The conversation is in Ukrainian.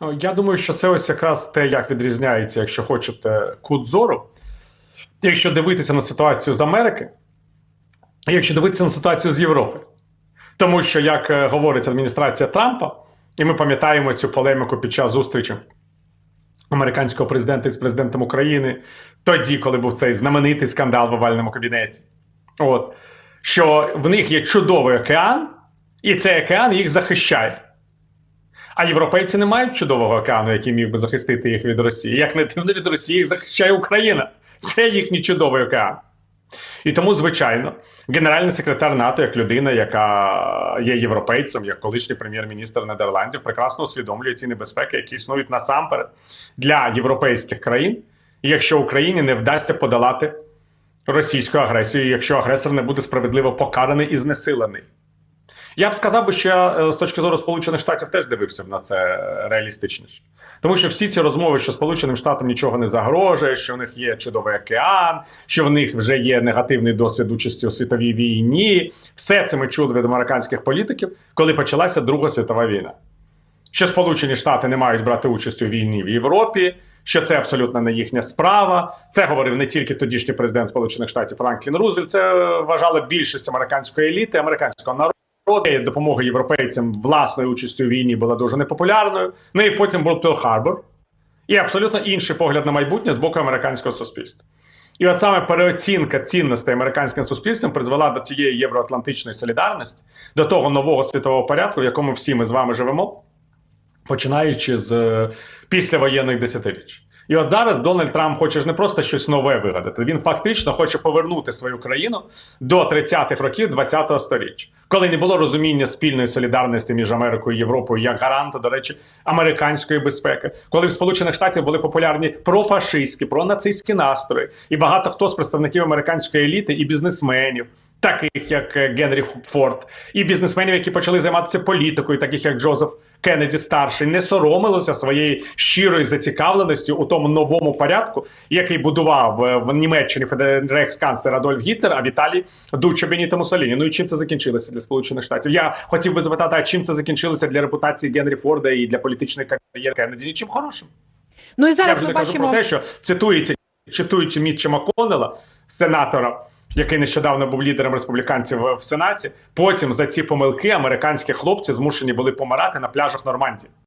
О, Я думаю, що це ось якраз те, як відрізняється, якщо хочете, кут зору. Якщо дивитися на ситуацію з Америки, якщо дивитися на ситуацію з Європи. Тому що, як е, говорить адміністрація Трампа, і ми пам'ятаємо цю полеміку під час зустрічі американського президента з президентом України, тоді, коли був цей знаменитий скандал в овальному кабінеті. От, що в них є чудовий океан, і цей океан їх захищає. А європейці не мають чудового океану, який міг би захистити їх від Росії. Як не дивно від Росії їх захищає Україна. Це їхній чудовий океан. І тому, звичайно, генеральний секретар НАТО, як людина, яка є європейцем, як колишній прем'єр-міністр Нідерландів, прекрасно усвідомлює ці небезпеки, які існують насамперед для європейських країн, якщо Україні не вдасться подолати російську агресію, якщо агресор не буде справедливо покараний і знесилений. Я б сказав би, що я е, з точки зору Сполучених Штатів теж дивився б на це реалістичніше. Тому що всі ці розмови, що Сполученим Штатам нічого не загрожує, що в них є чудовий океан, що в них вже є негативний досвід участі у світовій війні, все це ми чули від американських політиків, коли почалася Друга світова війна. Що Сполучені Штати не мають брати участь у війні в Європі, що це абсолютно не їхня справа. Це говорив не тільки тодішній президент Сполучених Штатів Франклін Рузвельт, це е, вважала більшість американської еліти, американського народу. Допомога європейцям власною участю у війні була дуже непопулярною. Ну і потім був Піл Харбор. І абсолютно інший погляд на майбутнє з боку американського суспільства. І от саме переоцінка цінностей американським суспільством призвела до тієї євроатлантичної солідарності, до того нового світового порядку, в якому всі ми з вами живемо, починаючи з е, післявоєнних десятиріч. І от зараз Дональд Трамп хоче ж не просто щось нове вигадати. Він фактично хоче повернути свою країну до 30-х років 20-го століття, коли не було розуміння спільної солідарності між Америкою і Європою як гаранта, до речі, американської безпеки, коли в Сполучених Штатів були популярні профашистські, пронацистські настрої, і багато хто з представників американської еліти і бізнесменів. Таких як е, Генрі Форд, і бізнесменів, які почали займатися політикою, таких як Джозеф Кеннеді старший, не соромилися своєї щирої зацікавленості у тому новому порядку, який будував е, в Німеччині рейхсканцлер Адольф Гітлер, а в Італії Дуччо Беніто Муссоліні. Ну і чим це закінчилося для Сполучених Штатів? Я хотів би запитати, а чим це закінчилося для репутації Генрі Форда і для політичної кар'єри Кеннеді? Нічим хорошим. Ну і Я зараз вже ми не кажу бачимо. про те, що цитується, цитуючи Мітча Маконела, сенатора, який нещодавно був лідером республіканців в Сенаті. Потім за ці помилки американські хлопці змушені були помирати на пляжах Нормандії.